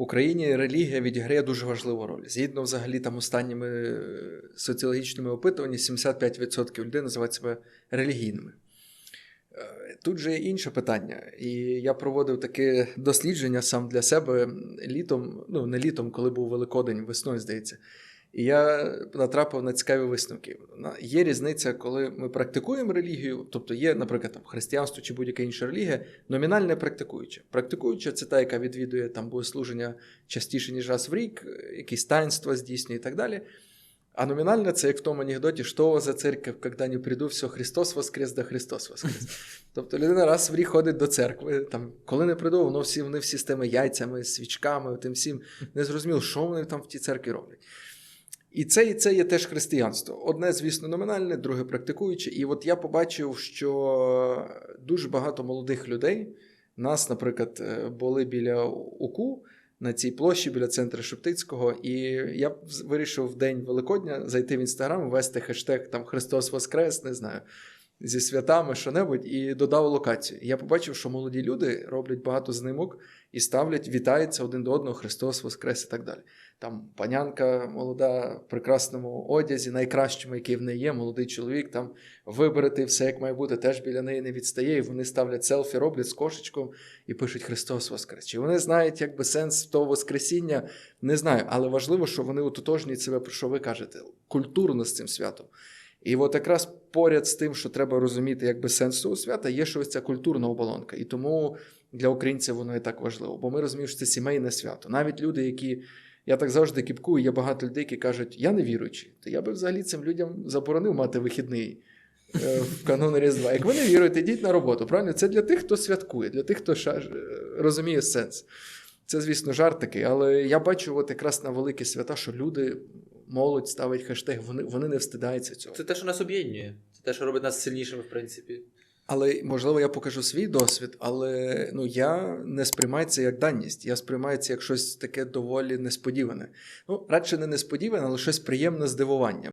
Україні релігія відіграє дуже важливу роль. Згідно взагалі там останніми е, соціологічними опитуваннями, 75% людей називають себе релігійними. Е, Тут же є інше питання. І я проводив таке дослідження сам для себе літом, ну не літом, коли був Великодень, весною, здається. І я натрапив на цікаві висновки. Є різниця, коли ми практикуємо релігію, тобто є, наприклад, там, християнство чи будь-яка інша релігія, номінальне практикуюча. Практикуюча це та, яка відвідує там богослуження частіше, ніж раз в рік, якісь таїнства здійснює і так далі. А номінальне це як в тому анекдоті, що за церковь, коли не прийду, все, Христос воскрес, да Христос воскрес. Тобто людина раз в рік ходить до церкви. Там, коли не прийду, воно всі, вони всі з тими яйцями, свічками, тим всім не зрозуміло, що вони там в тій церкві роблять. І це, і це є теж християнство. Одне, звісно, номінальне, друге практикуюче. І от я побачив, що дуже багато молодих людей. Нас, наприклад, е, були біля УКУ на цій площі біля центру Шептицького. І я вирішив в день Великодня зайти в інстаграм, ввести хештег там Христос Воскрес, не знаю, зі святами, що-небудь, і додав локацію. Я побачив, що молоді люди роблять багато знимок і ставлять, вітаються один до одного, Христос Воскрес і так далі. Там панянка молода в прекрасному одязі, найкращому, який в неї є, молодий чоловік, там вибрати все, як має бути, теж біля неї не відстає. І вони ставлять селфі, роблять з кошечком і пишуть Христос Воскрес. Чи вони знають, якби сенс того Воскресіння? Не знаю, але важливо, що вони ототожнюють себе, про що ви кажете, культурно з цим святом. І от якраз поряд з тим, що треба розуміти, якби сенс цього свята, є що ось ця культурна оболонка. І тому для українців воно і так важливо, бо ми розуміємо, що це сімейне свято. Навіть люди, які я так завжди кіпкую, є багато людей, які кажуть, я не віруючий, то я би взагалі цим людям заборонив мати вихідний е, в канун Різдва. Як ви не віруєте, йдіть на роботу. Правильно? Це для тих, хто святкує, для тих, хто ша- е, розуміє сенс. Це, звісно, жарт такий, але я бачу от якраз на великі свята, що люди, молодь ставить хештег, вони, вони не встидаються цього. Це те, що нас об'єднує. Це те, що робить нас сильнішими, в принципі. Але можливо, я покажу свій досвід, але ну я не сприймаю це як даність. Я сприймаю це як щось таке доволі несподіване. Ну, радше не несподіване, але щось приємне здивування.